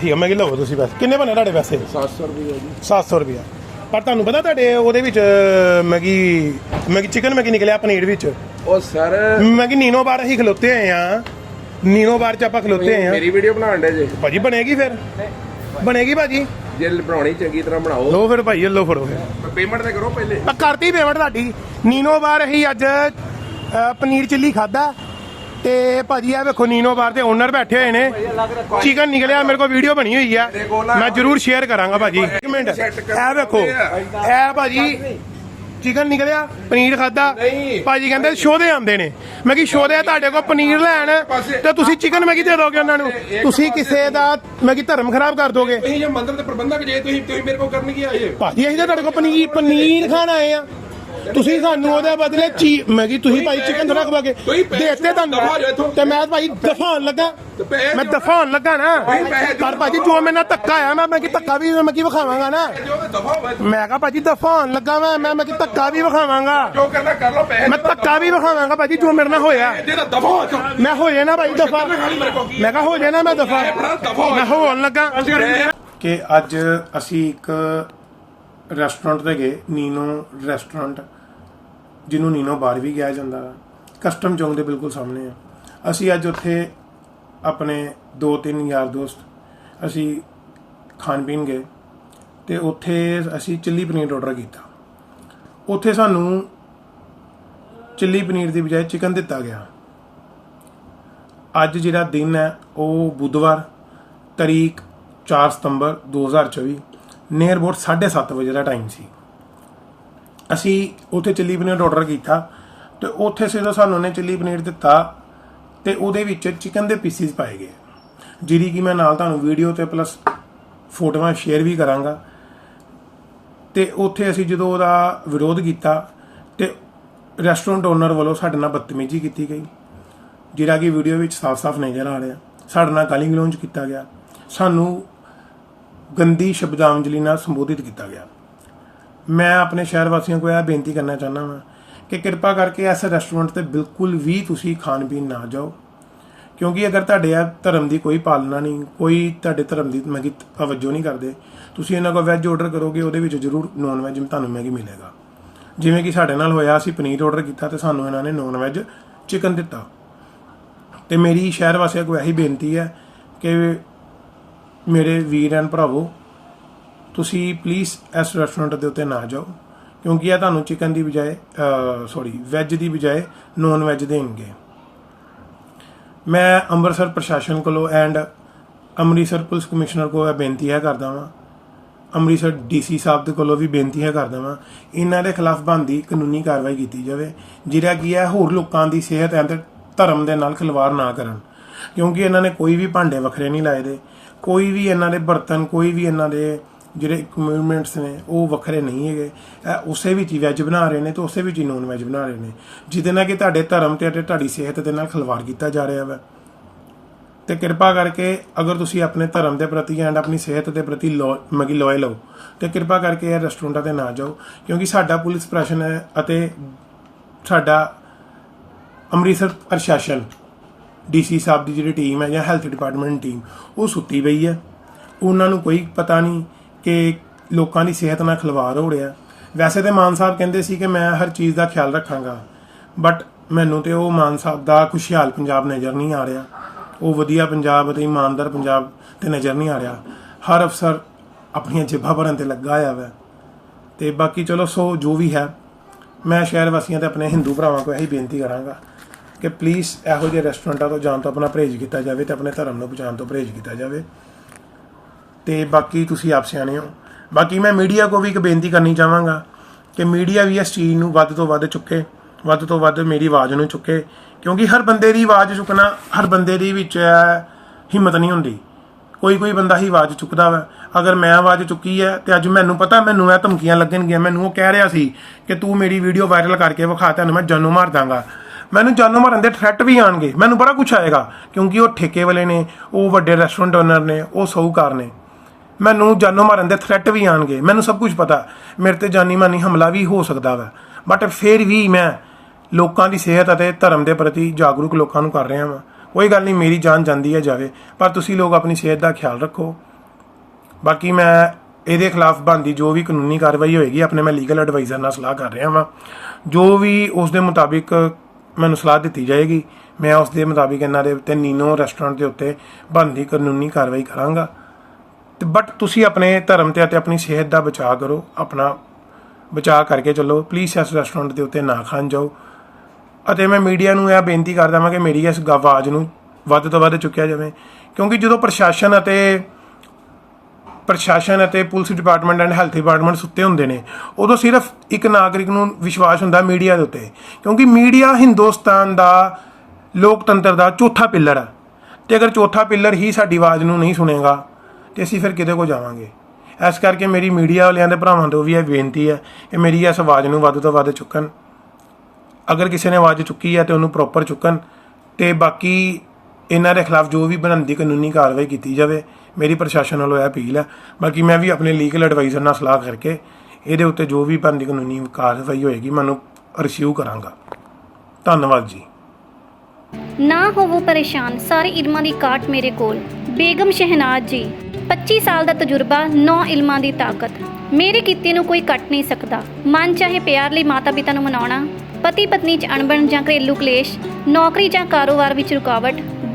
ਠੀਕ ਹੈ ਮੈਂ ਕਿ ਲਵੋ ਤੁਸੀਂ ਬਸ ਕਿੰਨੇ ਬਣੇ ਤੁਹਾਡੇ ਪੈਸੇ 700 ਰੁਪਏ ਜੀ। 700 ਰੁਪਿਆ ਪਰ ਤੁਹਾਨੂੰ ਪਤਾ ਤੁਹਾਡੇ ਉਹਦੇ ਵਿੱਚ ਮੈਗੀ ਮੈਗੀ ਚਿਕਨ ਮੈਗੀ ਨਿਕਲਿਆ ਪਨੀਰ ਵਿੱਚ? ਉਹ ਸਰ ਮੈਗੀ ਨੀਨੋ ਬਾਰ ਅਸੀਂ ਖਲੋਤੇ ਆਏ ਆ। ਨੀਨੋ ਬਾਰ ਚ ਆਪਾਂ ਖਲੋਤੇ ਆਏ ਆ। ਮੇਰੀ ਵੀਡੀਓ ਬਣਾਉਣ ਦੇ ਜੇ। ਭਾਜੀ ਬਣੇਗੀ ਫਿਰ? ਬਣੇਗੀ ਭਾਜੀ? ਜੇ ਬਣਾਉਣੀ ਚੰਗੀ ਤਰ੍ਹਾਂ ਬਣਾਓ। ਲੋ ਫਿਰ ਭਾਈ ਲੋ ਫੜੋ ਫਿਰ। ਪੇਮੈਂਟ ਤੇ ਕਰੋ ਪਹਿਲੇ। ਕਰਤੀ ਪੇਮੈਂਟ ਤੁਹਾਡੀ। ਨੀਨੋ ਬਾਰ ਅਸੀਂ ਅੱਜ ਪਨੀਰ ਚਿੱਲੀ ਖਾਦਾ ਤੇ ਭਾਜੀ ਆ ਵੇਖੋ ਨੀਨੋ ਬਾਰ ਦੇ ਓਨਰ ਬੈਠੇ ਹੋਏ ਨੇ। ਚਿਕਨ ਨਿਕਲਿਆ ਮੇਰੇ ਕੋਲ ਵੀਡੀਓ ਬਣੀ ਹੋਈ ਆ। ਮੈਂ ਜਰੂਰ ਸ਼ੇਅਰ ਕਰਾਂਗਾ ਭਾਜੀ। ਇੱਕ ਮਿੰਟ। ਇਹ ਵੇਖੋ। ਇਹ ਭਾਜੀ ਚਿਕਨ ਨਿਕਲਿਆ ਪਨੀਰ ਖਾਦਾ। ਭਾਜੀ ਕਹਿੰਦੇ ਸ਼ੋਦੇ ਆਉਂਦੇ ਨੇ। ਮੈਂ ਕਿ ਸ਼ੋਦੇ ਆ ਤੁਹਾਡੇ ਕੋਲ ਪਨੀਰ ਲੈਣ। ਤੇ ਤੁਸੀਂ ਚਿਕਨ ਮੈਂ ਕੀ ਦੇ ਦੋਗੇ ਉਹਨਾਂ ਨੂੰ? ਤੁਸੀਂ ਕਿਸੇ ਦਾ ਮੈਂ ਕੀ ਧਰਮ ਖਰਾਬ ਕਰ ਦੋਗੇ। ਤੁਸੀਂ ਜੇ ਮੰਦਰ ਦੇ ਪ੍ਰਬੰਧਕ ਜੇ ਤੁਸੀਂ ਤੁਸੀਂ ਮੇਰੇ ਕੋਲ ਕਰਨ ਕੀ ਆਏ। ਭਾਜੀ ਅਸੀਂ ਤਾਂ ਤੁਹਾਡੇ ਕੋਲ ਪਨੀਰ ਪਨੀਰ ਖਾਣ ਆਏ ਆ। ਤੁਸੀਂ ਸਾਨੂੰ ਉਹਦੇ ਬਦਲੇ ਚੀ ਮੈਂ ਕੀ ਤੁਸੀਂ ਭਾਈ ਚਿਕਨ ਥੋੜਾ ਖਵਾ ਕੇ ਦੇਤੇ ਤੁਹਾਨੂੰ। ਤੇ ਮੈਂ ਭਾਈ ਦਫਾਉਣ ਲੱਗਾ। ਮੈਂ। ਦਫਾਉਣ ਲੱਗਾ ਨਾ। ਪਰ ਭਾਜੀ ਜੋ ਮੇਰੇ ਨਾਲ ਧੱਕਾ ਆ ਮੈਂ ਮੈਂ ਕੀ ਧੱਕਾ ਵੀ ਮੈਂ ਕੀ ਵਿਖਾਵਾਂਗਾ ਨਾ। ਮੈਂ ਕਹਾ ਭਾਜੀ ਦਫਾਉਣ ਲੱਗਾ ਮੈਂ ਮੈਂ ਮੈਂ ਕੀ ਧੱਕਾ ਵੀ ਵਿਖਾਵਾਂਗਾ। ਜੋ ਕਰਨਾ ਕਰ ਲਓ ਪੈਸੇ ਮੈਂ ਧੱਕਾ ਵੀ ਵਿਖਾਵਾਂਗਾ ਭਾਜੀ ਜੋ ਮੇਰੇ ਨਾਲ ਹੋਇਆ। ਮੈਂ ਹੋ ਜਾਣਾ ਭਾਈ ਦਫਾ। ਮੈਂ ਕਹਾ ਹੋ ਜਾਣਾ ਮੈਂ ਦਫਾ। ਮੈਂ ਹੋਣ ਲੱਗਾ। ਕਿ ਅੱਜ ਅਸੀਂ ਇੱਕ ਰੈਸਟੋਰੈਂਟ ਤੇ ਗਏ, ਨੀਨੋ ਰੈਸਟੋਰੈਂਟ, ਜਿਹਨੂੰ ਨੀਨੋ ਬਾਰ ਵੀ ਕਿਹਾ ਜਾਂਦਾ ਹੈ ਕਸਟਮ ਚੌਂਕ ਦੇ ਬਿਲਕੁਲ ਸਾਹਮਣੇ ਆ। ਅਸੀਂ ਅੱਜ ਉੱਥੇ ਆਪਣੇ ਦੋ ਤਿੰਨ ਯਾਰ ਦੋਸਤ, ਅਸੀਂ ਖਾਣ ਪੀਣ ਗਏ ਤੇ ਉੱਥੇ ਅਸੀਂ ਚਿੱਲੀ ਪਨੀਰ ਆਰਡਰ ਕੀਤਾ। ਉੱਥੇ ਸਾਨੂੰ ਚਿੱਲੀ ਪਨੀਰ ਦੀ ਬਜਾਏ ਚਿਕਨ ਦਿੱਤਾ ਗਿਆ। ਅੱਜ ਜਿਹੜਾ ਦਿਨ ਹੈ, ਉਹ ਬੁੱਧਵਾਰ, ਤਰੀਕ 4 ਸਤੰਬਰ 2024 ਨੀਅਰ ਅਬਾਊਟ 7:30 ਵਜੇ ਦਾ ਟਾਈਮ ਸੀ। ਅਸੀਂ ਉੱਥੇ ਚਿੱਲੀ ਪਨੀਰ ਆਰਡਰ ਕੀਤਾ ਤੇ ਉੱਥੇ ਸਿੱਧਾ ਸਾਨੂੰ ਉਹਨੇ ਚਿੱਲੀ ਪਨੀਰ ਦਿੱਤਾ ਤੇ ਉਹਦੇ ਵਿੱਚ ਚਿਕਨ ਦੇ ਪੀਸਿਸ ਪਾਏ ਗਏ। ਜਿਹੜੀ ਕਿ ਮੈਂ ਨਾਲ ਤੁਹਾਨੂੰ ਵੀਡੀਓ ਤੇ ਪਲੱਸ ਫੋਟੋਆਂ ਸ਼ੇਅਰ ਵੀ ਕਰਾਂਗਾ। ਤੇ ਉੱਥੇ ਅਸੀਂ ਜਦੋਂ ਉਹਦਾ ਵਿਰੋਧ ਕੀਤਾ ਤੇ ਰੈਸਟੋਰੈਂਟ ਓਨਰ ਵੱਲੋਂ ਸਾਡੇ ਨਾਲ ਬਦਤਮੀਜ਼ੀ ਕੀਤੀ ਗਈ। ਜਿਹੜਾ ਕਿ ਵੀਡੀਓ ਵਿੱਚ ਸਾਫ਼-ਸਾਫ਼ ਨਜ਼ਰ ਆ ਰਿਹਾ। ਸਾਡੇ ਨਾਲ ਗਾਲੀ ਗਲੋਚ ਕੀਤਾ ਗਿਆ। ਸਾਨੂੰ ਗੰਦੀ ਸ਼ਬਦਾਂਜਲੀ ਨਾਲ ਸੰਬੋਧਿਤ ਕੀਤਾ ਗਿਆ। ਮੈਂ ਆਪਣੇ ਸ਼ਹਿਰ ਵਾਸੀਆਂ ਕੋਲ ਇਹ ਬੇਨਤੀ ਕਰਨਾ ਚਾਹੁੰਦਾ ਹਾਂ ਕਿ ਕਿਰਪਾ ਕਰਕੇ ਇਸ ਰੈਸਟੋਰੈਂਟ ਤੇ ਬਿਲਕੁਲ ਵੀ ਤੁਸੀਂ ਖਾਣ ਪੀਣ ਨਾ ਜਾਓ। ਕਿਉਂਕਿ ਅਗਰ ਤੁਹਾਡੇ ਆ ਧਰਮ ਦੀ ਕੋਈ ਪਾਲਣਾ ਨਹੀਂ, ਕੋਈ ਤੁਹਾਡੇ ਧਰਮ ਦੀ ਮੈਗੀ ਤਵੱਜੋ ਨਹੀਂ ਕਰਦੇ, ਤੁਸੀਂ ਇਹਨਾਂ ਕੋਲ ਵੈਜ ਆਰਡਰ ਕਰੋਗੇ, ਉਹਦੇ ਵਿੱਚ ਜ਼ਰੂਰ ਨੌਨ ਵੈਜ ਤੁਹਾਨੂੰ ਮੈਗੀ ਮਿਲੇਗਾ। ਜਿਵੇਂ ਕਿ ਸਾਡੇ ਨਾਲ ਹੋਇਆ, ਅਸੀਂ ਪਨੀਰ ਆਰਡਰ ਕੀਤਾ ਤੇ ਸਾਨੂੰ ਇਹਨਾਂ ਨੇ ਨੌਨ ਵੈਜ ਚਿਕਨ ਦਿੱਤਾ। ਤੇ ਮੇਰੀ ਸ਼ਹਿਰ ਵਾਸੀਆਂ ਕੋਲ ਇਹੀ ਬੇਨਤੀ ਹੈ ਕਿ ਮੇਰੇ ਵੀਰ ਐਨ ਭਰਾਵੋ, ਤੁਸੀਂ ਪਲੀਜ਼ ਇਸ ਰੈਸਟੋਰੈਂਟ ਦੇ ਉੱਤੇ ਨਾ ਜਾਓ, ਕਿਉਂਕਿ ਇਹ ਤੁਹਾਨੂੰ ਚਿਕਨ ਦੀ ਬਜਾਏ ਸੌਰੀ ਵੈਜ ਦੀ ਬਜਾਏ ਨੌਨ ਵੈਜ ਦੇਣਗੇ। ਮੈਂ ਅੰਮ੍ਰਿਤਸਰ ਪ੍ਰਸ਼ਾਸਨ ਕੋਲੋਂ ਐਂਡ ਅੰਮ੍ਰਿਤਸਰ ਪੁਲਿਸ ਕਮਿਸ਼ਨਰ ਕੋਲ ਇਹ ਬੇਨਤੀ ਹੈ ਕਰਦਾ ਵਾਂ। ਅੰਮ੍ਰਿਤਸਰ ਡੀਸੀ ਸਾਹਿਬ ਦੇ ਕੋਲੋਂ ਵੀ ਬੇਨਤੀ ਹੈ ਕਰਦਾ ਵਾਂ। ਇਹਨਾਂ ਦੇ ਖਿਲਾਫ ਬਣਦੀ ਕਾਨੂੰਨੀ ਕਾਰਵਾਈ ਕੀਤੀ ਜਾਵੇ, ਜਿਹੜਾ ਕੀ ਹੈ ਹੋਰ ਲੋਕਾਂ ਦੀ ਸਿਹਤ ਅਤੇ ਧਰਮ ਦੇ ਨਾਲ ਖਿਲਵਾੜ ਨਾ ਕਰਨ, ਕਿਉਂਕਿ ਇਹਨਾਂ ਨੇ ਕੋਈ ਵੀ ਭਾਂਡੇ ਵੱਖਰੇ ਨਹੀਂ ਲਾਏ ਦੇ। ਕੋਈ ਵੀ ਇਹਨਾਂ ਦੇ ਬਰਤਨ, ਕੋਈ ਵੀ ਇਹਨਾਂ ਦੇ ਜਿਹੜੇ ਇਕਵਿਪਮੈਂਟਸ ਨੇ, ਉਹ ਵੱਖਰੇ ਨਹੀਂ ਹੈਗੇ। ਇਹ ਉਸੇ ਵਿੱਚ ਹੀ ਵੈਜ ਬਣਾ ਰਹੇ ਨੇ ਤੇ ਉਸੇ ਵਿੱਚ ਹੀ ਨੌਨ ਵੈਜ ਬਣਾ ਰਹੇ ਨੇ। ਜਿਹਦੇ ਨਾਲ ਕਿ ਤੁਹਾਡੇ ਧਰਮ ਤੇ ਅਤੇ ਤੁਹਾਡੀ ਸਿਹਤ ਦੇ ਨਾਲ ਖਿਲਵਾੜ ਕੀਤਾ ਜਾ ਰਿਹਾ ਵਾ। ਤੇ ਕਿਰਪਾ ਕਰਕੇ ਅਗਰ ਤੁਸੀਂ ਆਪਣੇ ਧਰਮ ਦੇ ਪ੍ਰਤੀ ਐਂਡ ਆਪਣੀ ਸਿਹਤ ਦੇ ਪ੍ਰਤੀ ਮਗੀ ਲੋਇਲ ਹੋ, ਤੇ ਕਿਰਪਾ ਕਰਕੇ ਇਹ ਰੈਸਟੋਰੈਂਟਾਂ ਤੇ ਨਾ ਜਾਓ। ਕਿਉਂਕਿ ਸਾਡਾ ਪੁਲਿਸ ਪ੍ਰਸ਼ਾਸਨ ਹੈ ਅਤੇ ਸਾਡਾ ਅੰਮ੍ਰਿਤਸਰ ਪ੍ਰਸ਼ਾਸਨ ਡੀਸੀ ਸਾਹਿਬ ਦੀ ਜਿਹੜੀ ਟੀਮ ਹੈ ਜਾਂ ਹੈਲਥ ਡਿਪਾਰਟਮੈਂਟ ਟੀਮ, ਉਹ ਸੁੱਤੀ ਪਈ ਹੈ। ਉਹਨਾਂ ਨੂੰ ਕੋਈ ਪਤਾ ਨਹੀਂ ਕਿ ਲੋਕਾਂ ਦੀ ਸਿਹਤ ਨਾਲ ਖਿਲਵਾੜ ਹੋ ਰਿਹਾ। ਵੈਸੇ ਤੇ ਮਾਨ ਸਾਹਿਬ ਕਹਿੰਦੇ ਸੀ ਕਿ ਮੈਂ ਹਰ ਚੀਜ਼ ਦਾ ਖਿਆਲ ਰੱਖਾਂਗਾ ਬਟ ਮੈਨੂੰ ਤੇ ਉਹ ਮਾਨ ਸਾਹਿਬ ਦਾ ਖੁਸ਼ਹਾਲ ਪੰਜਾਬ ਨਜ਼ਰ ਨਹੀਂ ਆ ਰਿਹਾ। ਉਹ ਵਧੀਆ ਪੰਜਾਬ ਅਤੇ ਇਮਾਨਦਾਰ ਪੰਜਾਬ ਤੇ ਨਜ਼ਰ ਨਹੀਂ ਆ ਰਿਹਾ। ਹਰ ਅਫਸਰ ਆਪਣੀਆਂ ਜੇਬਾਂ ਭਰਨ ਤੇ ਲੱਗਾ ਹੋਇਆ ਵੈ। ਤੇ ਬਾਕੀ ਚਲੋ ਸੋ ਜੋ ਵੀ ਹੈ, ਮੈਂ ਸ਼ਹਿਰ ਵਾਸੀਆਂ ਤੇ ਆਪਣੇ ਹਿੰਦੂ ਭਰਾਵਾਂ ਕੋਲ ਇਹੀ ਬੇਨਤੀ ਕਰਾਂਗਾ। ਕਿ ਪਲੀਜ਼ ਇਹੋ ਜਿਹੇ ਰੈਸਟੋਰੈਂਟਾਂ ਤੋਂ ਜਾਣ ਤੋਂ ਆਪਣਾ ਪਰਹੇਜ਼ ਕੀਤਾ ਜਾਵੇ ਤੇ ਆਪਣੇ ਧਰਮ ਨੂੰ ਬਚਾਉਣ ਤੋਂ ਪਰਹੇਜ਼ ਕੀਤਾ ਜਾਵੇ। ਤੇ ਬਾਕੀ ਤੁਸੀਂ ਆਪ ਸਿਆਣੇ ਹੋ। ਬਾਕੀ ਮੈਂ ਮੀਡੀਆ ਕੋ ਵੀ ਇੱਕ ਬੇਨਤੀ ਕਰਨੀ ਚਾਹਾਂਗਾ ਕਿ ਮੀਡੀਆ ਵੀ ਇਸ ਚੀਜ਼ ਨੂੰ ਵੱਧ ਤੋਂ ਵੱਧ ਚੁੱਕੇ, ਵੱਧ ਤੋਂ ਵੱਧ ਮੇਰੀ ਆਵਾਜ਼ ਨੂੰ ਚੁੱਕੇ, ਕਿਉਂਕਿ ਹਰ ਬੰਦੇ ਦੀ ਆਵਾਜ਼ ਚੁੱਕਣਾ, ਹਰ ਬੰਦੇ ਦੀ ਵਿੱਚ ਹਿੰਮਤ ਨਹੀਂ ਹੁੰਦੀ। ਕੋਈ ਕੋਈ ਬੰਦਾ ਹੀ ਆਵਾਜ਼ ਚੁੱਕਦਾ ਵਾ। ਅਗਰ ਮੈਂ ਆਵਾਜ਼ ਚੁੱਕੀ ਹੈ ਤੇ ਅੱਜ ਮੈਨੂੰ ਪਤਾ, ਮੈਨੂੰ ਇਹ ਧਮਕੀਆਂ ਲੱਗਣਗੀਆਂ, ਮੈਨੂੰ ਉਹ ਕਹਿ ਰਿਹਾ ਸੀ ਕਿ ਤੂੰ ਮੇਰੀ ਵੀਡੀਓ ਵਾਇਰਲ ਕਰਕੇ ਵਿਖਾ ਤੈਨੂੰ ਮੈਂ ਜਾਨੋਂ ਮਾਰ ਦਾਂਗਾ। ਮੈਨੂੰ ਜਾਨੋਂ ਮਾਰਨ ਦੇ ਥ੍ਰੈਟ ਵੀ ਆਣਗੇ। ਮੈਨੂੰ ਬੜਾ ਕੁਝ ਆਏਗਾ, ਕਿਉਂਕਿ ਉਹ ਠੇਕੇ ਵਾਲੇ ਨੇ, ਉਹ ਵੱਡੇ ਰੈਸਟੋਰੈਂਟ ਓਨਰ ਨੇ, ਉਹ ਸੌਕਾਰ ਨੇ। ਮੈਨੂੰ ਜਾਨੋਂ ਮਾਰਨ ਦੇ ਥ੍ਰੈਟ ਵੀ ਆਣਗੇ। ਮੈਨੂੰ ਸਭ ਕੁਝ ਪਤਾ। ਮੇਰੇ ਤੇ ਜਾਨੀ ਮਾਨੀ ਹਮਲਾ ਵੀ ਹੋ ਸਕਦਾ ਵਾ। ਬਟ ਫਿਰ ਵੀ ਮੈਂ ਲੋਕਾਂ ਦੀ ਸਿਹਤ ਅਤੇ ਧਰਮ ਦੇ ਪ੍ਰਤੀ ਜਾਗਰੂਕ ਲੋਕਾਂ ਨੂੰ ਕਰ ਰਿਹਾ ਹਾਂ ਕੋਈ ਗੱਲ ਨਹੀਂ, ਮੇਰੀ ਜਾਨ ਜਾਂਦੀ ਹੈ ਜਾਵੇ। ਪਰ ਤੁਸੀਂ ਲੋਕ ਆਪਣੀ ਸਿਹਤ ਦਾ ਖਿਆਲ ਰੱਖੋ। ਬਾਕੀ ਮੈਂ ਇਹਦੇ ਖਿਲਾਫ ਬਣਦੀ ਜੋ ਵੀ ਕਾਨੂੰਨੀ ਕਾਰਵਾਈ ਹੋਏਗੀ, ਆਪਣੇ ਮੈਂ ਲੀਗਲ ਐਡਵਾਈਜ਼ਰ ਨਾਲ ਸਲਾਹ ਕਰ ਰਿਹਾ ਵਾਂ। ਜੋ ਵੀ ਉਸ ਦੇ ਮੁਤਾਬਿਕ ਮੈਨੂੰ ਸਲਾਹ ਦਿੱਤੀ ਜਾਏਗੀ। ਮੈਂ ਉਸ ਦੇ ਮੁਤਾਬਿਕ ਇਹਨਾਂ ਦੇ ਉੱਤੇ ਨੀਨੋ ਰੈਸਟੋਰੈਂਟ ਦੇ ਉੱਤੇ ਬਣਦੀ ਕਾਨੂੰਨੀ ਕਾਰਵਾਈ ਕਰਾਂਗਾ। ਤੇ ਬਟ ਤੁਸੀਂ ਆਪਣੇ ਧਰਮ ਤੇ ਅਤੇ ਆਪਣੀ ਸਿਹਤ ਦਾ ਬਚਾਅ ਕਰੋ। ਆਪਣਾ ਬਚਾਅ ਕਰਕੇ ਚੱਲੋ। ਪਲੀਜ਼ ਇਸ ਰੈਸਟੋਰੈਂਟ ਦੇ ਉੱਤੇ ਨਾ ਖਾਣ ਜਾਓ। ਅਤੇ ਮੈਂ ਮੀਡੀਆ ਨੂੰ ਇਹ ਬੇਨਤੀ ਕਰਦਾ ਹਾਂ ਕਿ ਮੇਰੀ ਇਸ ਗ- ਆਵਾਜ਼ ਨੂੰ ਵੱਧ ਤੋਂ ਵੱਧ ਚੁੱਕਿਆ ਜਾਵੇ। ਕਿਉਂਕਿ ਜਦੋਂ ਪ੍ਰਸ਼ਾਸਨ ਅਤੇ ਪ੍ਰਸ਼ਾਸਨ ਅਤੇ police department and health department ਸੁੱਤੇ ਹੁੰਦੇ ਨੇ। ਉਦੋਂ ਸਿਰਫ ਇੱਕ ਨਾਗਰਿਕ ਨੂੰ ਵਿਸ਼ਵਾਸ ਹੁੰਦਾ ਮੀਡੀਆ ਦੇ ਉੱਤੇ। ਕਿਉਂਕਿ ਮੀਡੀਆ ਹਿੰਦੁਸਤਾਨ ਦਾ ਲੋਕਤੰਤਰ ਦਾ ਚੌਥਾ ਪਿੱਲਰ ਆ। ਤੇ ਅਗਰ ਚੌਥਾ ਪਿੱਲਰ ਹੀ ਸਾਡੀ ਆਵਾਜ਼ ਨੂੰ ਨਹੀਂ ਸੁਣੇਗਾ, ਤੇ ਅਸੀਂ ਫਿਰ ਕਿਤੇ ਕੋ ਜਾਵਾਂਗੇ? ਇਸ ਕਰਕੇ ਮੇਰੀ ਮੀਡੀਆ ਵਾਲਿਆਂ ਦੇ ਭਰਾਵਾਂ ਤੋਂ ਵੀ ਇਹ ਬੇਨਤੀ ਹੈ ਕਿ ਮੇਰੀ ਇਸ ਆਵਾਜ਼ ਨੂੰ ਵੱਧ ਤੋਂ ਵੱਧ ਚੁੱਕਣ। ਅਗਰ ਕਿਸੇ ਨੇ ਆਵਾਜ਼ ਚੁੱਕੀ ਹੈ ਤੇ ਉਹਨੂੰ ਪ੍ਰੋਪਰ ਚੁੱਕਣ, ਤੇ ਬਾਕੀ ਇਹਨਾਂ ਦੇ ਖਿਲਾਫ ਜੋ ਵੀ ਬਣਦੀ ਕਾਨੂੰਨੀ ਕਾਰਵਾਈ ਕੀਤੀ ਜਾਵੇ ਮੇਰੀ ਪ੍ਰਸ਼ਾਸਨ ਵੱਲੋਂ ਇਹ ਅਪੀਲ ਹੈ, ਬਾਕੀ ਮੈਂ ਵੀ ਆਪਣੇ ਲੀਗਲ ਐਡਵਾਈਜ਼ਰ ਨਾਲ ਸਲਾਹ ਕਰਕੇ ਇਹਦੇ ਉੱਤੇ ਜੋ ਵੀ ਬਣਦੀ ਕਾਨੂੰਨੀ ਕਾਰਵਾਈ ਹੋਏਗੀ ਮੈਨੂੰ ਰਿਸੀਵ ਕਰਾਂਗਾ। ਧੰਨਵਾਦ ਜੀ। ਨਾ ਹੋਵੋ ਪਰੇਸ਼ਾਨ, ਸਾਰੇ ਇਲਮਾਂ ਦੀ ਕਾਟ ਮੇਰੇ ਕੋਲ। ਬੇਗਮ ਸ਼ਹਿਨਾਜ਼ ਜੀ 25 ਸਾਲ ਦਾ ਤਜਰਬਾ 9 ਇਲਮਾਂ ਦੀ ਤਾਕਤ। ਮੇਰੇ ਕੀਤੇ ਨੂੰ ਕੋਈ ਕੱਟ ਨਹੀਂ ਸਕਦਾ। ਮਨ ਚਾਹੇ ਪਿਆਰ ਲਈ ਮਾਤਾ ਪਿਤਾ ਨੂੰ ਮਨਾਉਣਾ ਪਤੀ ਪਤਨੀ 'ਚ ਅਣਬਣ ਜਾਂ ਘਰੇਲੂ ਕਲੇਸ਼, ਨੌਕਰੀ ਜਾਂ ਕਾਰੋਬਾਰ ਵਿੱਚ ਰੁਕਾਵਟ